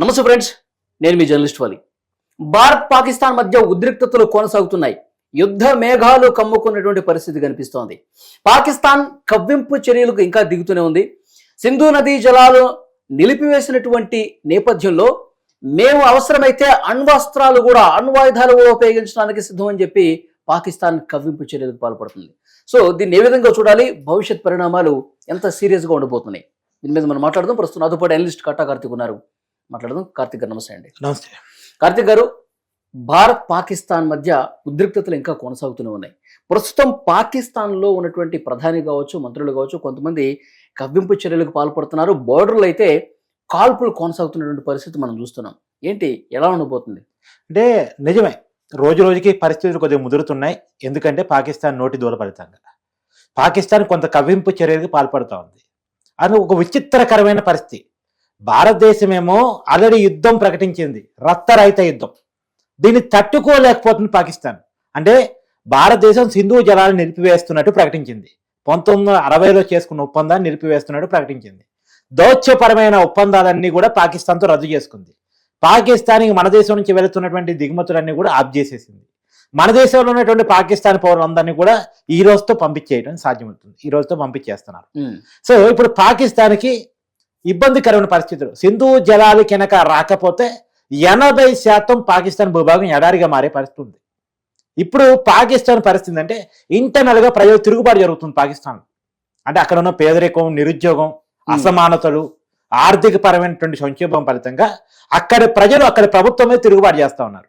నమస్తే ఫ్రెండ్స్ నేను మీ జర్నలిస్ట్ వాలి. భారత్ పాకిస్తాన్ మధ్య ఉద్రిక్తతలు కొనసాగుతున్నాయి. యుద్ధ మేఘాలు కమ్ముకున్నటువంటి పరిస్థితి కనిపిస్తోంది. పాకిస్తాన్ కవ్వింపు చర్యలకు ఇంకా దిగుతూనే ఉంది. సింధు నదీ జలాలు నిలిపివేసినటువంటి నేపథ్యంలో మేము అవసరమైతే అణ్వస్త్రాలు కూడా అణ్వాయుధాలు కూడా ఉపయోగించడానికి సిద్ధమని చెప్పి పాకిస్తాన్ కవ్వింపు చర్యలకు పాల్పడుతుంది. సో దీన్ని ఏ విధంగా చూడాలి? భవిష్యత్ పరిణామాలు ఎంత సీరియస్గా ఉండబోతున్నాయి? దీని మీద మనం మాట్లాడదాం. ప్రస్తుతం నాతో పాటు అనలిస్ట్ కట్టా కార్తిక్ ఉన్నారు. మాట్లాడదాం. కార్తిక్ గారు నమస్తే అండి. నమస్తే. కార్తిక్ గారు భారత్ పాకిస్తాన్ మధ్య ఉద్రిక్తతలు ఇంకా కొనసాగుతూనే ఉన్నాయి. ప్రస్తుతం పాకిస్తాన్లో ఉన్నటువంటి ప్రధాని కావచ్చు మంత్రులు కావచ్చు కొంతమంది కవ్వింపు చర్యలకు పాల్పడుతున్నారు. బోర్డర్లు అయితే కాల్పులు కొనసాగుతున్నటువంటి పరిస్థితి మనం చూస్తున్నాం. ఏంటి ఎలా ఉండబోతుంది? అంటే నిజమే రోజు రోజుకి పరిస్థితులు కొద్దిగా ముదురుతున్నాయి. ఎందుకంటే పాకిస్తాన్ నోటి దూలపడతాం కదా పాకిస్తాన్ కొంత కవ్వింపు చర్యలకు పాల్పడుతూ ఉంది. అది ఒక విచిత్రకరమైన పరిస్థితి. భారతదేశమేమో ఆల్రెడీ యుద్ధం ప్రకటించింది రక్తరహిత యుద్ధం. దీన్ని తట్టుకోలేకపోతుంది పాకిస్తాన్. అంటే భారతదేశం సింధు జలాలు నిలిపివేస్తున్నట్టు ప్రకటించింది. పంతొమ్మిది వందల అరవైలో చేసుకున్న ఒప్పందాన్ని నిలిపివేస్తున్నట్టు ప్రకటించింది. దౌత్యపరమైన ఒప్పందాలన్నీ కూడా పాకిస్తాన్తో రద్దు చేసుకుంది. పాకిస్తాన్కి మన దేశం నుంచి వెళుతున్నటువంటి దిగుమతులన్నీ కూడా ఆఫ్ చేసేసింది. మన దేశంలో ఉన్నటువంటి పాకిస్తాన్ పౌరులందరినీ కూడా ఈ రోజుతో పంపించేయడం సాధ్యమవుతుంది. ఈ రోజుతో పంపించేస్తున్నారు. సో ఇప్పుడు పాకిస్తాన్కి ఇబ్బందికరమైన పరిస్థితులు. సింధు జలాలు కనుక రాకపోతే ఎనభై శాతం పాకిస్తాన్ భూభాగం ఎడారిగా మారే పరిస్థితి ఉంది. ఇప్పుడు పాకిస్తాన్ పరిస్థితి అంటే internal గా ప్రజలు తిరుగుబాటు జరుగుతుంది పాకిస్తాన్. అంటే అక్కడ ఉన్న పేదరికం నిరుద్యోగం అసమానతలు ఆర్థిక పరమైనటువంటి సంక్షోభం ఫలితంగా అక్కడి ప్రజలు అక్కడి ప్రభుత్వమే తిరుగుబాటు చేస్తా ఉన్నారు.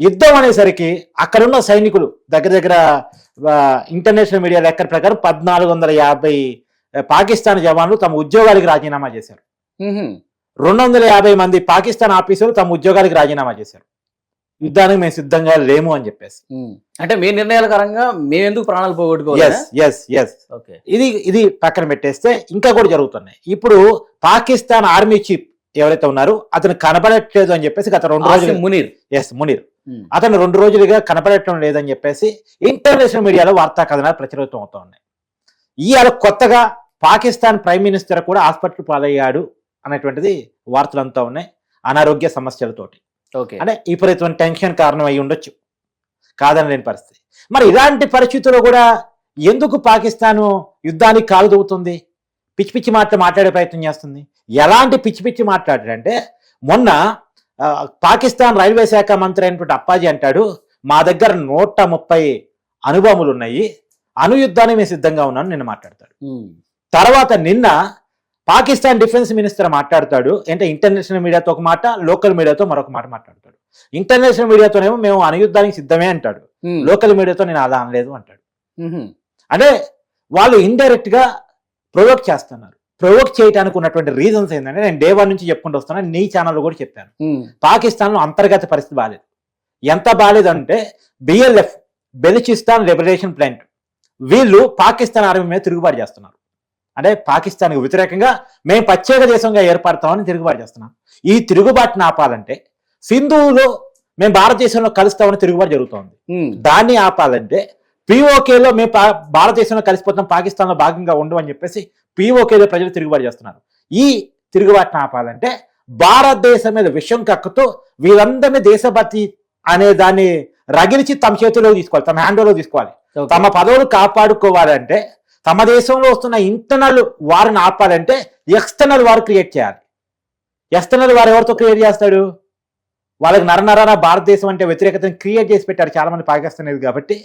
యుద్ధం అనేసరికి అక్కడున్న సైనికులు దగ్గర దగ్గర ఇంటర్నేషనల్ మీడియా లెక్కల ప్రకారం పద్నాలుగు వందల యాభై పాకిస్తాన్ జవాన్లు తమ ఉద్యోగాలకు రాజీనామా చేశారు. రెండు వందల యాభై మంది పాకిస్తాన్ ఆఫీసర్లు తమ ఉద్యోగాలకు రాజీనామా చేశారు. యుద్ధానికి మేము సిద్ధంగా లేము అని చెప్పేసి. అంటే మీ నిర్ణయాల కారణంగా మేము ఎందుకు ప్రాణాలు పోగొట్టుకోవాలి ఇది ఇది పక్కన పెట్టేస్తే ఇంకా కూడా జరుగుతున్నాయి. ఇప్పుడు పాకిస్తాన్ ఆర్మీ చీఫ్ ఎవరైతే ఉన్నారో అతను కనబడట్లేదు అని చెప్పేసి గత రెండు రోజులు మునీర్. ఎస్ మునీర్. అతను రెండు రోజులుగా కనపడటం లేదని చెప్పేసి ఇంటర్నేషనల్ మీడియాలో వార్తా కథనాలు ప్రచురితం అవుతా ఉన్నాయి. ఇవాళ కొత్తగా పాకిస్తాన్ ప్రైమ్ మినిస్టర్ కూడా హాస్పిటల్ పాలయ్యాడు అనేటువంటిది వార్తలు అంతా ఉన్నాయి అనారోగ్య సమస్యలతోటి. ఓకే. అంటే విపరీతమైన టెన్షన్ కారణం అయి ఉండొచ్చు. కాదని లేని పరిస్థితి. మరి ఇలాంటి పరిస్థితుల్లో కూడా ఎందుకు పాకిస్తాన్ యుద్ధానికి కాలు దూవుతుంది పిచ్చి పిచ్చి మాటలు మాట్లాడే ప్రయత్నం చేస్తుంది. ఎలాంటి పిచ్చి పిచ్చి మాట్లాడాడంటే మొన్న పాకిస్తాన్ రైల్వే శాఖ మంత్రి అయినటువంటి అప్పాజీ అంటాడు మా దగ్గర నూట ముప్పై అనుభవములు ఉన్నాయి. అనుయుద్ధానికి మేము సిద్ధంగా ఉన్నాను నిన్న మాట్లాడతాడు. తర్వాత నిన్న పాకిస్తాన్ డిఫెన్స్ మినిస్టర్ మాట్లాడతాడు. అంటే ఇంటర్నేషనల్ మీడియాతో ఒక మాట లోకల్ మీడియాతో మరొక మాట మాట్లాడతాడు. ఇంటర్నేషనల్ మీడియాతోనేమో మేము అనుయుద్ధానికి సిద్ధమే అంటాడు. లోకల్ మీడియాతో నేను అలా అనలేదు అంటాడు. అంటే వాళ్ళు ఇండైరెక్ట్గా ప్రొవోక్ చేస్తున్నారు. ప్రొవోక్ చేయడానికి ఉన్నటువంటి రీజన్స్ ఏంటంటే నేను డే వన్ నుంచి చెప్పుకుంటూ వస్తాను నీ ఛానల్లో కూడా చెప్పాను. పాకిస్తాన్లో అంతర్గత పరిస్థితి బాగాలేదు ఎంత బాగాలేదంటే బిఎల్ఎఫ్ బెలిచిస్తాన్ లిబరేషన్ ఫ్రంట్ వీళ్ళు పాకిస్తాన్ ఆర్మీ మీద తిరుగుబాటు చేస్తున్నారు. అంటే పాకిస్తాన్కి వ్యతిరేకంగా మేము ప్రత్యేక దేశంగా ఏర్పడతామని తిరుగుబాటు చేస్తున్నాం. ఈ తిరుగుబాటుని ఆపాలంటే సింధువులో మేము భారతదేశంలో కలుస్తామని తిరుగుబాటు జరుగుతోంది. దాన్ని ఆపాలంటే పిఓకేలో మేము భారతదేశంలో కలిసిపోతాం పాకిస్తాన్లో భాగంగా ఉండు అని చెప్పేసి పిఓకేలో ప్రజలు తిరుగుబాటు చేస్తున్నారు. ఈ తిరుగుబాటును ఆపాలంటే భారతదేశం మీద విషం కక్కుతూ వీళ్ళందరినీ దేశభక్తి అనే దాన్ని రగిలిచి తమ చేతిలో తీసుకోవాలి తమ హ్యాండ్లో తీసుకోవాలి. తమ పదవులు కాపాడుకోవాలంటే తమ దేశంలో వస్తున్న ఇంటర్నల్ వారిని ఆపాలంటే ఎక్స్టర్నల్ వారు క్రియేట్ చేయాలి. ఎక్స్టర్నల్ వారు ఎవరితో క్రియేట్ చేస్తాడు? వాళ్ళకి నరనరాన భారతదేశం అంటే వ్యతిరేకతను క్రియేట్ చేసి పెట్టారు చాలా మంది పాకిస్తాన్ అనేది కాబట్టి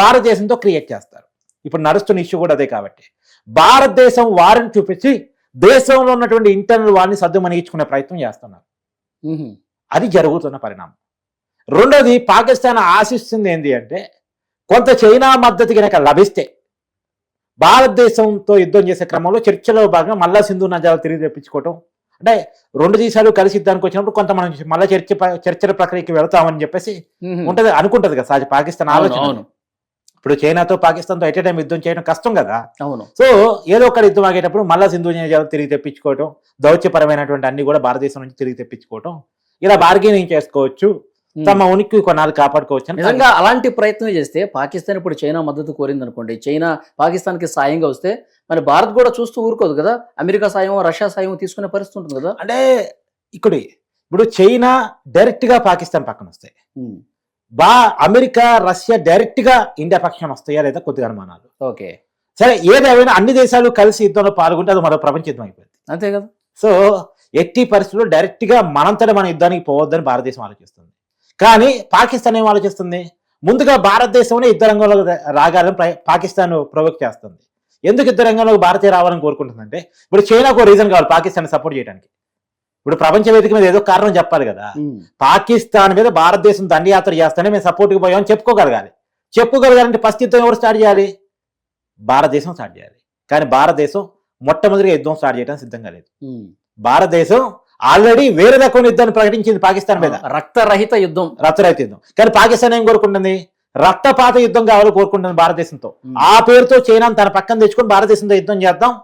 భారతదేశంతో క్రియేట్ చేస్తారు. ఇప్పుడు నడుస్తున్న ఇష్యూ కూడా అదే కాబట్టి. భారతదేశం వారిని చూపించి దేశంలో ఉన్నటువంటి ఇంటర్నల్ వారిని సర్దుమణిగించుకునే ప్రయత్నం చేస్తున్నారు. అది జరుగుతున్న పరిణామం. రెండోది పాకిస్తాన్ ఆశిస్తుంది ఏంటి అంటే కొంత చైనా మద్దతు కనుక లభిస్తే భారతదేశంతో యుద్ధం చేసే క్రమంలో చర్చలో భాగంగా మళ్ళా సింధు నజాలు తిరిగి తెప్పించుకోవటం. అంటే రెండు దేశాలు కలిసి యుద్ధానికి వచ్చినప్పుడు కొంత మనం మళ్ళా చర్చ చర్చల ప్రక్రియకి వెళ్తామని చెప్పేసి ఉంటది అనుకుంటది కదా సహజ పాకిస్తాన్ ఆలోచన. ఇప్పుడు చైనాతో పాకిస్తాన్తో ఎట్ టైం యుద్ధం చేయడం కష్టం కదా. అవును. సో ఏదో ఒక యుద్ధం ఆగేటప్పుడు మళ్ళా సింధు నజాలు తిరిగి తెప్పించుకోవటం దౌత్యపరమైనటువంటి అన్ని కూడా భారతదేశం నుంచి తిరిగి తెప్పించుకోవటం. ఇలా బార్గెనింగ్ చేసుకోవచ్చు. తమ ఉనికి కొన్నాళ్ళు కాపాడుకోవచ్చు నిజంగా అలాంటి ప్రయత్నం చేస్తే పాకిస్తాన్ ఇప్పుడు చైనా మద్దతు కోరింది అనుకోండి చైనా పాకిస్తాన్కి సాయంగా వస్తే మరి భారత్ కూడా చూస్తూ ఊరుకోదు కదా? అమెరికా సాయం రష్యా సాయం తీసుకునే పరిస్థితి ఉంటుంది కదా? అంటే ఇక్కడ ఇప్పుడు చైనా డైరెక్ట్గా పాకిస్తాన్ పక్కన వస్తాయి. బా అమెరికా రష్యా డైరెక్ట్గా ఇండియా పక్షాన వస్తాయా లేదా కొద్దిగా అనుమానాలు. ఓకే. సరే ఏదేమైనా అన్ని దేశాలు కలిసి యుద్ధంలో పాల్గొంటే అది మరో ప్రపంచ యుద్ధం అయిపోయింది. అంతే కదా? సో ఎట్టి పరిస్థితుల్లో డైరెక్ట్గా మనంతట మన యుద్ధానికి పోవద్దని భారతదేశం ఆలోచిస్తుంది. కానీ పాకిస్తాన్ ఏం ఆలోచిస్తుంది? ముందుగా భారతదేశంలో యుద్ధ రంగంలో రాగాలని పాకిస్తాన్ ప్రొవోక్ చేస్తుంది. ఎందుకు యుద్ధ రంగంలో భారతీయ రావాలని కోరుకుంటుందంటే ఇప్పుడు చైనాకు రీజన్ కావాలి పాకిస్తాన్ సపోర్ట్ చేయడానికి. ఇప్పుడు ప్రపంచ వేదిక మీద ఏదో కారణం చెప్పాలి కదా. పాకిస్తాన్ మీద భారతదేశం దండయాత్ర చేస్తానే మేము సపోర్ట్కి పోయామని చెప్పుకోగలగాలి. చెప్పుకోగలగాలంటే ఫస్ట్ యుద్ధం ఎవరు స్టార్ట్ చేయాలి? భారతదేశం స్టార్ట్ చేయాలి. కానీ భారతదేశం మొట్టమొదటిగా యుద్ధం స్టార్ట్ చేయడానికి సిద్ధంగా లేదు. భారతదేశం ఆల్రెడీ వేరే రకమైన యుద్ధాన్ని ప్రకటించింది పాకిస్తాన్ మీద. రక్తరహిత యుద్ధం. రక్తరహిత యుద్ధం. కానీ పాకిస్తాన్ ఏం కోరుకుంటుంది? రక్తపాత యుద్ధం కావాలో కోరుకుంటుంది భారతదేశంతో. ఆ పేరుతో చైనా తన పక్కన తెచ్చుకొని భారతదేశంతో యుద్ధం చేద్దాం.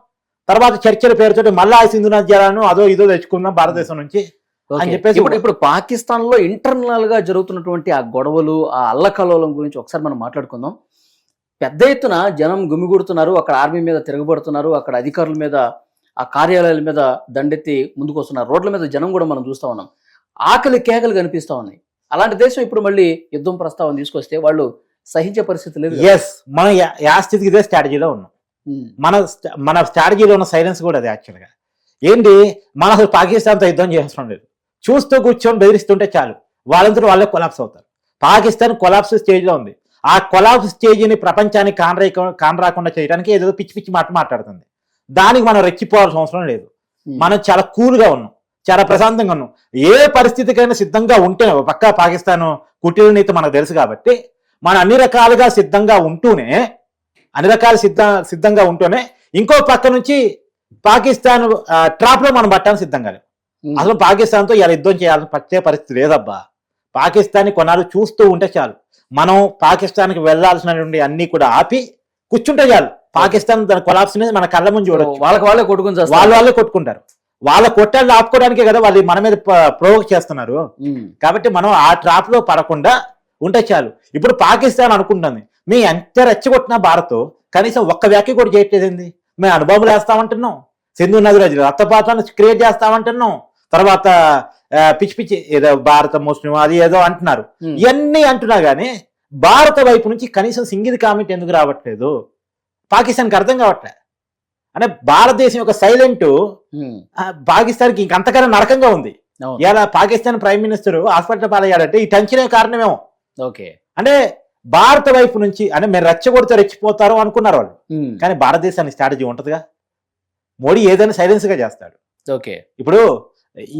తర్వాత చర్చల పేరుతో మళ్ళా ఆ సింధు నది జలాలను అదో ఇదో తెచ్చుకుందాం భారతదేశం నుంచి. అని చెప్పేసి ఇప్పుడు ఇప్పుడు పాకిస్తాన్లో ఇంటర్నల్గా జరుగుతున్నటువంటి ఆ గొడవలు ఆ అల్లకల్లోలం గురించి ఒకసారి మనం మాట్లాడుకుందాం. పెద్ద ఎత్తున జనం గుమిగూడుతున్నారు. అక్కడ ఆర్మీ మీద తిరగబడుతున్నారు. అక్కడ అధికారుల మీద ఆ కార్యాలయాల మీద దండెత్తి ముందుకు వస్తున్నారు రోడ్ల మీద జనం కూడా మనం చూస్తా ఉన్నాం. ఆకలి కేకలు కనిపిస్తా ఉన్నాయి. అలాంటి దేశం ఇప్పుడు మళ్ళీ యుద్ధం ప్రస్తావన తీసుకొస్తే వాళ్ళు సహించే పరిస్థితి లేదు. ఎస్ మనం యా- స్థితికి ఇదే స్ట్రాటజీలో ఉన్నాం. మన మన స్ట్రాటజీలో ఉన్న సైలెన్స్ కూడా అది యాక్చువల్గా ఏంటి? మన అసలు పాకిస్తాన్తో యుద్ధం చేయాల్సిన లేదు. చూస్తూ కూర్చొని బెదిరిస్తుంటే చాలు. వాళ్ళందరూ వాళ్ళే కొలాప్స్ అవుతారు. పాకిస్తాన్ కొలాప్స్ స్టేజ్లో ఉంది. ఆ కొలాప్స్ స్టేజ్ని ప్రపంచానికి కానరా కానరాకుండా చేయడానికి ఏదో పిచ్చి పిచ్చి మాట మాట్లాడుతుంది. దానికి మనం రెచ్చిపోవాల్సిన అవసరం లేదు. ఉమ్, మనం చాలా కూల్గా ఉన్నాం. చాలా ప్రశాంతంగా ఉన్నాం. ఏ పరిస్థితికైనా సిద్ధంగా ఉంటే పక్కా పాకిస్తాన్ కుటీర నీతి మనకు తెలుసు కాబట్టి మనం అన్ని రకాలుగా సిద్ధంగా ఉంటూనే అన్ని రకాల సిద్ధ సిద్ధంగా ఉంటూనే ఇంకో పక్క నుంచి పాకిస్తాన్ ట్రాప్లో మనం పట్టాలని సిద్ధంగా లేం. ఉమ్, అసలు పాకిస్తాన్తో ఇలా యుద్ధం చేయాల్సిన పట్టే పరిస్థితి లేదబ్బా. పాకిస్తాన్ కొనాలు చూస్తూ ఉంటే చాలు. మనం పాకిస్తాన్కి వెళ్ళాల్సినటువంటి అన్ని కూడా ఆపి కూర్చుంటే చాలు. పాకిస్తాన్ తన కొలాప్స్ మన కళ్ళ ముందు చూడొచ్చు. వాళ్ళకి వాళ్ళే కొట్టుకుని వాళ్ళు వాళ్ళే కొట్టుకుంటారు. వాళ్ళ కొట్టాలు ఆపుకోవడానికే కదా వాళ్ళు మన మీద ప్రోవోక్ చేస్తున్నారు. కాబట్టి మనం ఆ ట్రాప్లో పడకుండా ఉంటే చాలు. ఇప్పుడు పాకిస్తాన్ అనుకుంటుంది మీ ఎంత రెచ్చగొట్టిన భారత్ కనీసం ఒక్క వ్యాఖ్య కూడా చేయట్లేదండి మేము అనుభవం వేస్తామంటున్నాం. సింధు నది రక్తపాతాన్ని క్రియేట్ చేస్తామంటున్నాం. తర్వాత పిచ్చి పిచ్చి ఏదో భారత ముస్లిం అది ఏదో అంటున్నారు. ఇవన్నీ అంటున్నా గానీ భారత వైపు నుంచి కనీసం సింగిల్ కామెంట్ ఎందుకు రావట్లేదు? పాకిస్తాన్కి అర్థం కావట్లే. అంటే భారతదేశం యొక్క సైలెంట్ పాకిస్తాన్కి ఇంకంతకన్నా నరకంగా ఉంది. ఇలా పాకిస్తాన్ ప్రైమ్ మినిస్టర్ హాస్పిటల్ పాలయ్యాడంటే ఈ టెన్షనే కారణమేమో. ఓకే. అంటే భారత వైపు నుంచి అంటే మీరు రెచ్చగొడితే రెచ్చిపోతారు అనుకున్నారు వాళ్ళు. కానీ భారతదేశానికి స్ట్రాటజీ ఉంటుందిగా. మోడీ ఏదైనా సైలెన్స్గా చేస్తాడు. ఓకే. ఇప్పుడు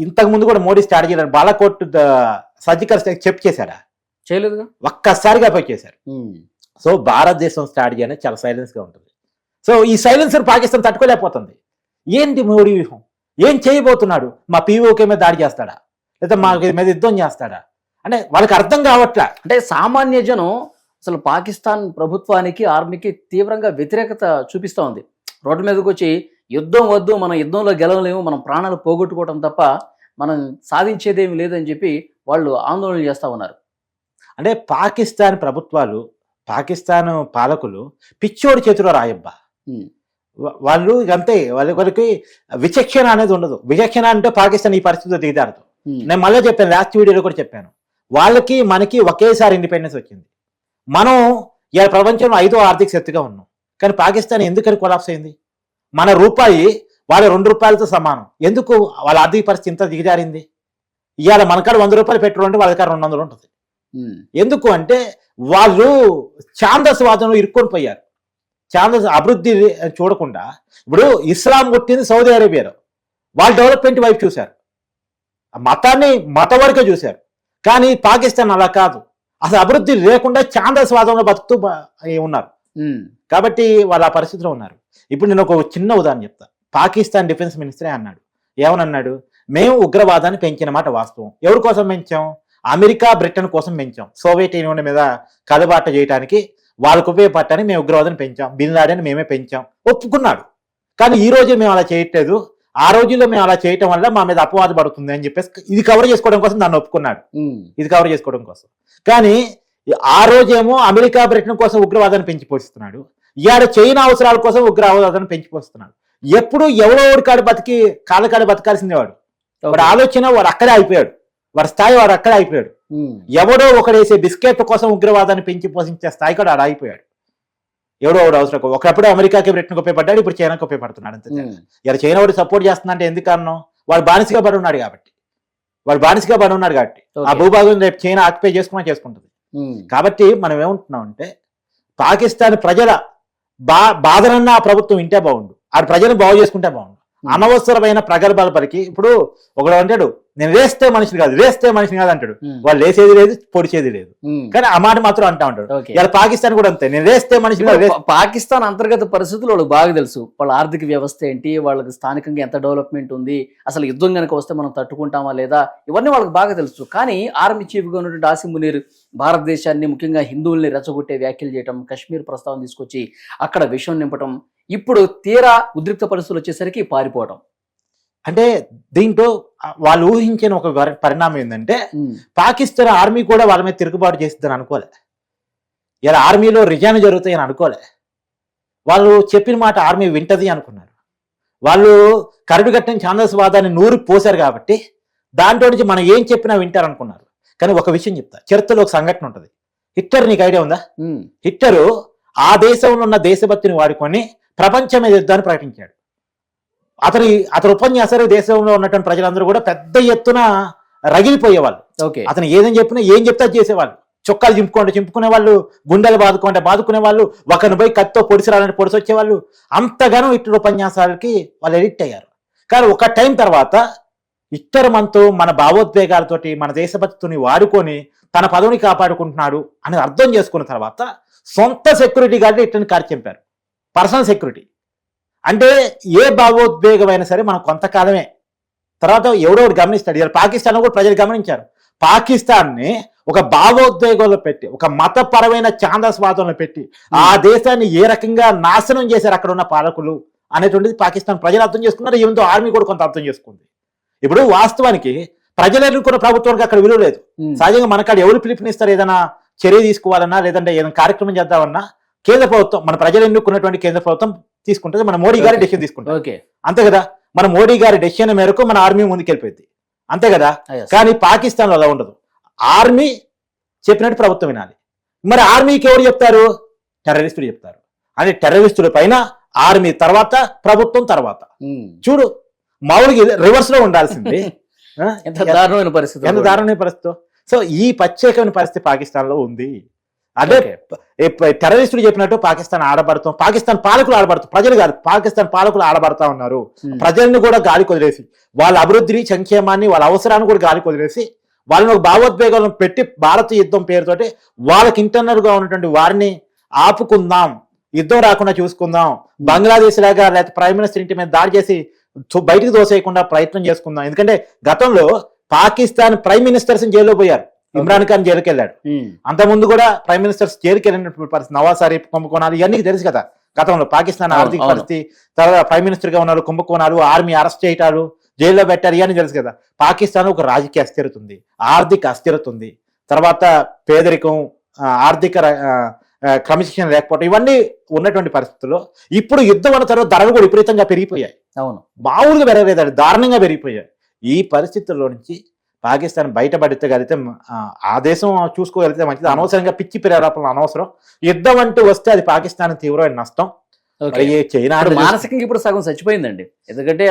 ఇంతకు ముందు కూడా Modi strategy Balakot surgical strike చెప్పు చేశారా చేయలేదుగా? ఒక్కసారిగా పై చేశారు సో భారతదేశం స్ట్రాటజీ అనేది చాలా సైలెన్స్గా ఉంటుంది. సో ఈ సైలెన్సర్ పాకిస్తాన్ తట్టుకోలేకపోతుంది. ఏంటి మోడీ వ్యూహం? ఏం చేయబోతున్నాడు? మా పీఓకే మీద దాడి చేస్తాడా? లేదా మా మీద యుద్ధం చేస్తాడా? అంటే వాళ్ళకి అర్థం కావట్లే? అంటే సామాన్య జనం అసలు పాకిస్తాన్ ప్రభుత్వానికి ఆర్మీకి తీవ్రంగా వ్యతిరేకత చూపిస్తా ఉంది. రోడ్ల మీదకి వచ్చి యుద్ధం వద్దు మనం యుద్ధంలో గెలవలేము మనం ప్రాణాలు పోగొట్టుకోవడం తప్ప మనం సాధించేదేమి లేదని చెప్పి వాళ్ళు ఆందోళన చేస్తా ఉన్నారు. అంటే పాకిస్తాన్ ప్రభుత్వాలు పాకిస్తాన్ పాలకులు పిచ్చోడి చేతిలో రాయబ్బా. వాళ్ళు అంతే వాళ్ళ వాళ్ళకి విచక్షణ అనేది ఉండదు. విచక్షణ అంటే పాకిస్తాన్ ఈ పరిస్థితిలో దిగజారదు. ఉమ్, నేను మళ్ళీ చెప్పాను లాస్ట్ వీడియోలో కూడా చెప్పాను. వాళ్ళకి మనకి ఒకేసారి ఇండిపెండెన్స్ వచ్చింది. మనం ఇలా ప్రపంచంలో ఐదో ఆర్థిక శక్తిగా ఉన్నాం. కానీ పాకిస్తాన్ ఎందుకని కొలాప్స్ అయింది? మన రూపాయి వాళ్ళ రెండు రూపాయలతో సమానం. ఎందుకు వాళ్ళ ఆర్థిక పరిస్థితి ఇంత దిగజారింది? ఇవాళ మన కాడ వంద రూపాయలు పెట్రోల్ అంటే వాళ్ళ రెండు వందలు ఉంటుంది. ఎందుకు అంటే వాళ్ళు ఛాందస్వాదంలో ఇరుక్కొని పోయారు. ఛాందస్ అభివృద్ధి చూడకుండా ఇప్పుడు ఇస్లాం కొట్టింది సౌదీ అరేబియాలో. వాళ్ళు డెవలప్మెంట్ వైపు చూశారు. ఆ మతాన్ని మత వరకే చూశారు. కానీ పాకిస్తాన్ అలా కాదు. అసలు అభివృద్ధి లేకుండా ఛాందస్వాదంలో బతుకుతూ ఉన్నారు. కాబట్టి వాళ్ళు ఆ పరిస్థితిలో ఉన్నారు. ఇప్పుడు నేను ఒక చిన్న ఉదాహరణ చెప్తా. పాకిస్తాన్ డిఫెన్స్ మినిస్టరే అన్నాడు. ఏమనన్నాడు మేము ఉగ్రవాదాన్ని పెంచిన మాట వాస్తవం. ఎవరి కోసం పెంచాం? అమెరికా బ్రిటన్ కోసం పెంచాం. సోవియట్ యూనియన్ మీద కలబాట చేయడానికి వాళ్ళకు ఉపయోగపడటానికి మేము ఉగ్రవాదాన్ని పెంచాం. బిన్ లాడెన్ మేమే పెంచాం. ఒప్పుకున్నాడు. కానీ ఈ రోజు మేము అలా చేయట్లేదు. ఆ రోజుల్లో మేము అలా చేయటం వల్ల మా మీద అపవాద పడుతుంది అని చెప్పేసి ఇది కవర్ చేసుకోవడం కోసం దాన్ని ఒప్పుకున్నాడు. ఇది కవర్ చేసుకోవడం కోసం. కానీ ఆ రోజేమో అమెరికా బ్రిటన్ కోసం ఉగ్రవాదాన్ని పెంచి పోషిస్తున్నాడు. ఇవాళ చైనా అవసరాల కోసం ఉగ్రవాదాన్ని పెంచి పోస్తున్నాడు ఎప్పుడు ఎవడో కాడు బతికి కాళ్ళకాడ బతకాల్సిందే వాడు. వాడి ఆలోచన వాడు అక్కడే అయిపోయాడు వాడి స్థాయి వాడు అక్కడే అయిపోయాడు. ఎవడో ఒకడేసే బిస్కెట్ కోసం ఉగ్రవాదాన్ని పెంచి పోషించే స్థాయి కూడా ఆడ అయిపోయాడు ఎవడో ఒకడు అవసరం ఒకప్పుడు అమెరికాకి బ్రిటన్కి ఉపయోగపడ్డాడు ఇప్పుడు చైనాకి ఉపయోగపడుతున్నాడు అంతే. ఇలా చైనా వాడు సపోర్ట్ చేస్తుందంటే ఎందుకు కారణం వాడు బానిసగా పడి ఉన్నాడు కాబట్టి వాడు బానిసగా పడి ఉన్నాడు కాబట్టి ఆ. భూభాగం రేపు చైనా ఆక్యుపై చేసుకున్నా చేసుకుంటుంది. కాబట్టి మనం ఏమంటున్నాం అంటే పాకిస్తాన్ ప్రజల బా బాధనన్నా ఆ ప్రభుత్వం వింటే బాగుండు ఆ ప్రజలను బాగు చేసుకుంటే బాగుండు. అనవసరమైన ప్రగల్భాల పరికి ఇప్పుడు ఒకడు అంటాడు నేను వేస్తే మనిషిని కాదు వేస్తే మనిషిని కాదు అంటాడు. వాళ్ళు లేసేది లేదు పొడిచేది లేదు. కానీ ఆ మాట మాత్రం అంటా ఉంటాడు. ఇలా పాకిస్తాన్ కూడా అంతే నేను వేస్తే మనిషిని పా- పాకిస్తాన్ అంతర్గత పరిస్థితులు వాళ్ళకి బాగా తెలుసు వాళ్ళ ఆర్థిక వ్యవస్థ ఏంటి వాళ్ళకి స్థానికంగా ఎంత డెవలప్మెంట్ ఉంది అసలు యుద్ధం కనుక వస్తే మనం తట్టుకుంటామా లేదా ఇవన్నీ వాళ్ళకి బాగా తెలుసు కానీ ఆర్మీ చీఫ్గా ఉన్నటువంటి ఆసిమ్ మునీర్ భారతదేశాన్ని ముఖ్యంగా హిందువుల్ని రెచ్చగొట్టే వ్యాఖ్యలు చేయటం కశ్మీర్ ప్రస్తావన తీసుకొచ్చి అక్కడ విషం నింపటం ఇప్పుడు తీరా ఉద్రిక్త పరిస్థితులు వచ్చేసరికి పారిపోవటం. అంటే దీంట్లో వాళ్ళు ఊహించిన ఒక పరిణామం ఏంటంటే. పాకిస్తాన్ ఆర్మీ కూడా వాళ్ళ మీద తిరుగుబాటు చేస్తుందని అనుకోలే. ఇలా ఆర్మీలో రిజైన్ జరుగుతాయని అనుకోలే. వాళ్ళు చెప్పిన మాట ఆర్మీ వింటది అనుకున్నారు. వాళ్ళు కరడు కట్టిన ఛాందస్వాదాన్ని నూరు పోశారు కాబట్టి దాంట్లో నుంచి మనం ఏం చెప్పినా వింటారు అనుకున్నారు కానీ ఒక విషయం చెప్తా. చరిత్రలో ఒక సంఘటన ఉంటుంది. హిట్లర్ నీకు ఐడియా ఉందా? ఉమ్. హిట్లరు ఆ దేశంలో ఉన్న దేశభక్తిని వాడుకొని ప్రపంచం మీద యుద్ధాన్ని ప్రకటించాడు. అతని అతని ఉపన్యాసాలు దేశంలో ఉన్నటువంటి ప్రజలందరూ కూడా పెద్ద ఎత్తున రగిలిపోయేవాళ్ళు. ఓకే. అతను ఏదని చెప్పినా ఏం చెప్తే చేసేవాళ్ళు. చొక్కాలు చింపుకోండి చింపుకునే వాళ్ళు గుండెలు బాదుకోండి బాదుకునే వాళ్ళు ఒకరిని పోయి కత్తితో పొడిసి రాలని పొడిసి వచ్చేవాళ్ళు. అంతగానో ఇట్ల ఉపన్యాసాలకి వాళ్ళు ఎడిక్ట్ అయ్యారు. కానీ ఒక టైం తర్వాత ఇద్దరు మనతో మన భావోద్వేగాలతోటి మన దేశభక్తిని వాడుకొని తన పదవిని కాపాడుకుంటున్నాడు అని అర్థం చేసుకున్న తర్వాత సొంత సెక్యూరిటీ గార్డు ఇట్లని కారు చంపారు. పర్సనల్ సెక్యూరిటీ అంటే ఏ భావోద్వేగమైనా సరే మనం కొంతకాలమే. తర్వాత ఎవడో ఒకటి గమనిస్తాడు. ఇలా పాకిస్తాన్ కూడా ప్రజలు గమనించారు. పాకిస్తాన్ని ఒక భావోద్వేగంలో పెట్టి ఒక మతపరమైన ఛాందస్వాదంలో పెట్టి ఆ దేశాన్ని ఏ రకంగా నాశనం చేశారు అక్కడ ఉన్న పాలకులు అనేటువంటిది పాకిస్తాన్ ప్రజలు అర్థం చేసుకున్నారు. ఏమిటో ఆర్మీ కూడా కొంత అర్థం చేసుకుంది. ఇప్పుడు వాస్తవానికి ప్రజలు ఎన్నుకున్న ప్రభుత్వానికి అక్కడ విలువ లేదు. సహజంగా మనకాడ ఎవరు పిలుపునిస్తారు? ఏదైనా చర్య తీసుకోవాలన్నా లేదంటే ఏదైనా కార్యక్రమం చేద్దామన్నా కేంద్ర ప్రభుత్వం మన ప్రజలు ఎన్నుకున్నటువంటి కేంద్ర ప్రభుత్వం తీసుకుంటుంది. మన మోడీ గారి డెసిషన్ తీసుకుంటారు ఓకే. అంతే కదా? మన మోడీ గారి డెసిషన్ మేరకు మన ఆర్మీ ముందుకెళ్ళిపోయింది. అంతే కదా? Ah. కానీ పాకిస్తాన్లో అలా ఉండదు. ఆర్మీ చెప్పినట్టు ప్రభుత్వం వినాలి. మరి ఆర్మీకి ఎవరు చెప్తారు? టెర్రరిస్టులు చెప్తారు. అంటే టెర్రరిస్టుల పైన ఆర్మీ తర్వాత ప్రభుత్వం తర్వాత. చూడు మామూలుగా రివర్స్లో ఉండాల్సింది? ఎంత దారుణమైన పరిస్థితి ఎంత దారుణమైన పరిస్థితి? సో ఈ ప్రత్యేకమైన పరిస్థితి పాకిస్తాన్లో ఉంది. అదే టెర్రరిస్టులు చెప్పినట్టు పాకిస్తాన్ ఆడబడతాం పాకిస్తాన్ పాలకులు ఆడబడతాం ప్రజలు కాదు పాకిస్తాన్ పాలకులు ఆడబడతా ఉన్నారు. ఉమ్. ప్రజల్ని కూడా గాలి కొదిలేసి వాళ్ళ అభివృద్ధిని సంక్షేమాన్ని వాళ్ళ అవసరాన్ని కూడా గాలి కొదిలేసి వాళ్ళని ఒక భావోద్వేగాలను పెట్టి భారత యుద్ధం పేరుతోటి వాళ్ళకి ఇంటర్నల్గా ఉన్నటువంటి వారిని ఆపుకుందాం యుద్ధం రాకుండా చూసుకుందాం. బంగ్లాదేశ్ లాగా లేకపోతే ప్రైమ్ మినిస్టర్ ఇంటి మీద దాడి చేసి బయటికి దోసేయకుండా ప్రయత్నం చేసుకుందాం. ఎందుకంటే గతంలో పాకిస్తాన్ ప్రైమ్ మినిస్టర్స్ జైల్లో పోయారు. ఇమ్రాన్ ఖాన్ జైలుకి వెళ్ళాడు. అంత ముందు కూడా ప్రైమ్ మినిస్టర్స్ జైలుకి వెళ్ళినటువంటి పరిస్థితి నవాజ్ షరీఫ్ కుంభకోణాలు ఇవన్నీ తెలుసు కదా. గతంలో పాకిస్తాన్ ఆర్థిక. పరిస్థితి తర్వాత ప్రైమ్ మినిస్టర్గా ఉన్నారు కుంభకోణాలు ఆర్మీ అరెస్ట్ చేయటాలు జైల్లో పెట్టారు ఇవన్నీ తెలుసు కదా. పాకిస్తాన్ ఒక రాజకీయ అస్థిరత ఉంది ఆర్థిక అస్థిరత ఉంది. తర్వాత పేదరికం ఆర్థిక క్రమశిక్షణ లేకపోవడం ఇవన్నీ ఉన్నటువంటి పరిస్థితుల్లో ఇప్పుడు యుద్ధం అన్న తర్వాత ధరలు కూడా విపరీతంగా పెరిగిపోయాయి. అవును. మామూలుగా పెరగలేదండి దారుణంగా పెరిగిపోయాయి. ఈ పరిస్థితుల్లో నుంచి పాకిస్తాన్ బయటపడితే ఆ దేశం చూసుకోగలిగితే మంచిది. అనవసరంగా పిచ్చి ప్రేరేపణలు అనవసరం. యుద్ధం అంటూ వస్తే అది పాకిస్తాన్ తీవ్రమైన నష్టం. చైనా మానసికంగా ఇప్పుడు సగం చచ్చిపోయిందండి. ఎందుకంటే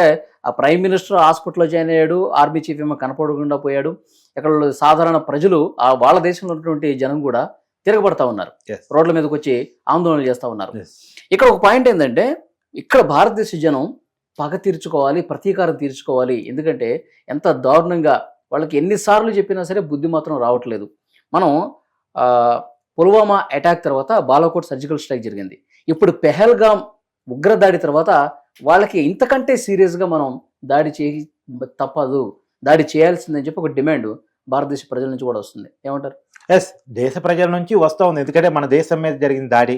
ఆ ప్రైమ్ మినిస్టర్ హాస్పిటల్లో జాయిన్ అయ్యాడు ఆర్మీ చీఫ్ ఏమో కనపడకుండా పోయాడు. ఇక్కడ సాధారణ ప్రజలు ఆ వాళ్ళ దేశంలో ఉన్నటువంటి జనం కూడా తిరగబడతా ఉన్నారు. రోడ్ల మీదకి వచ్చి ఆందోళన చేస్తా ఉన్నారు. ఇక్కడ ఒక పాయింట్ ఏంటంటే ఇక్కడ భారతదేశ జనం పగ తీర్చుకోవాలి ప్రతీకారం తీర్చుకోవాలి. ఎందుకంటే ఎంత దారుణంగా వాళ్ళకి ఎన్నిసార్లు చెప్పినా సరే బుద్ధి మాత్రం రావట్లేదు. మనం పుల్వామా అటాక్ తర్వాత బాలాకోట్ సర్జికల్ స్ట్రైక్ జరిగింది. ఇప్పుడు పెహల్గాం ఉగ్రదాడి తర్వాత వాళ్ళకి ఇంతకంటే సీరియస్గా మనం దాడి చేయి తప్పదు. దాడి చేయాల్సిందని చెప్పి ఒక డిమాండ్ భారతదేశ ప్రజల నుంచి కూడా వస్తుంది. ఏమంటారు? ఎస్ దేశ ప్రజల నుంచి వస్తూ ఉంది. ఎందుకంటే మన దేశం మీద జరిగిన దాడి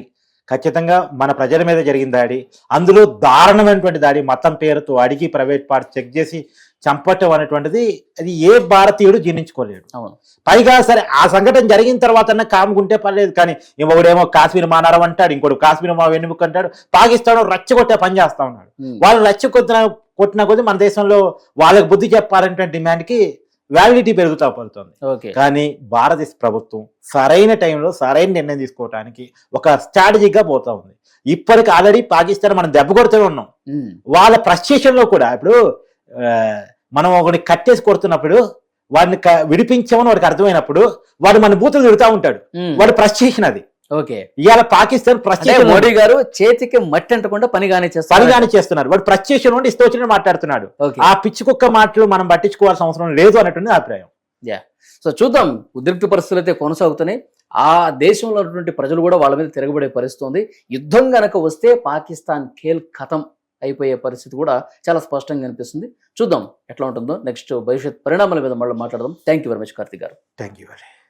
ఖచ్చితంగా మన ప్రజల మీద జరిగిన దాడి అందులో దారుణమైనటువంటి దాడి మతం పేరుతో అడిగి ప్రైవేట్ పార్ట్ చెక్ చేసి చంపటం అనేటువంటిది అది ఏ భారతీయుడు జీర్ణించుకోలేడు. అవును. పైగా సరే ఆ సంఘటన జరిగిన తర్వాత కాముకుంటే పర్లేదు కానీ ఇంకొకడేమో కాశ్మీర్ మానారం అంటాడు ఇంకోటి కాశ్మీర్ మా వెన్నుముక అంటాడు పాకిస్తాన్ రెచ్చగొట్టే పని చేస్తా ఉన్నాడు. వాళ్ళు రెచ్చగొట్టిన కొట్టిన కొద్దీ మన దేశంలో వాళ్ళకి బుద్ధి చెప్పాలంటే డిమాండ్కి వ్యాలిడిటీ పెరుగుతా పడుతుంది. ఓకే కానీ భారతదేశ ప్రభుత్వం సరైన టైంలో సరైన నిర్ణయం తీసుకోవడానికి ఒక స్ట్రాటజీగా పోతా ఉంది. ఇప్పటికి ఆల్రెడీ పాకిస్తాన్ మనం దెబ్బ కొడుతూనే ఉన్నాం. ఉమ్, వాళ్ళ frustration లో కూడా ఇప్పుడు మనం ఒకటి కట్టేసి కొడుతున్నప్పుడు వాడిని విడిపించామని వాడికి అర్థమైనప్పుడు వాడు మన బూతులు తిడుతూ ఉంటాడు. ఉమ్, వాడు ఫ్రస్ట్రేషన్ అది. ఓకే. ఇవాళ పాకిస్తాన్ ఫ్రస్ట్రేషన్ మోడీ గారు చేతికి మట్టి అంటకుండా పనిగానే చేస్తారు పనిగానే చేస్తున్నారు. వాడు ఉండి ఇష్టం వచ్చినట్టు మాట్లాడుతున్నాడు. ఆ పిచ్చి కుక్క మాటలు మనం పట్టించుకోవాల్సిన అవసరం లేదు అన్నట్టుంది అభిప్రాయం. సో చూద్దాం ఉద్రిక్త పరిస్థితులు అయితే కొనసాగుతున్నాయి. ఆ దేశంలో ఉన్నటువంటి ప్రజలు కూడా వాళ్ళ మీద తిరగబడే పరిస్థితి ఉంది యుద్ధం గనక వస్తే పాకిస్తాన్ ఖేల్ ఖతం అయిపోయే పరిస్థితి కూడా చాలా స్పష్టంగా కనిపిస్తుంది. చూద్దాం ఎట్లా ఉంటుందో. నెక్స్ట్ భవిష్యత్ పరిణామాల మీద మళ్ళీ మాట్లాడదాం. Thank you very much Karthik garu. Thank you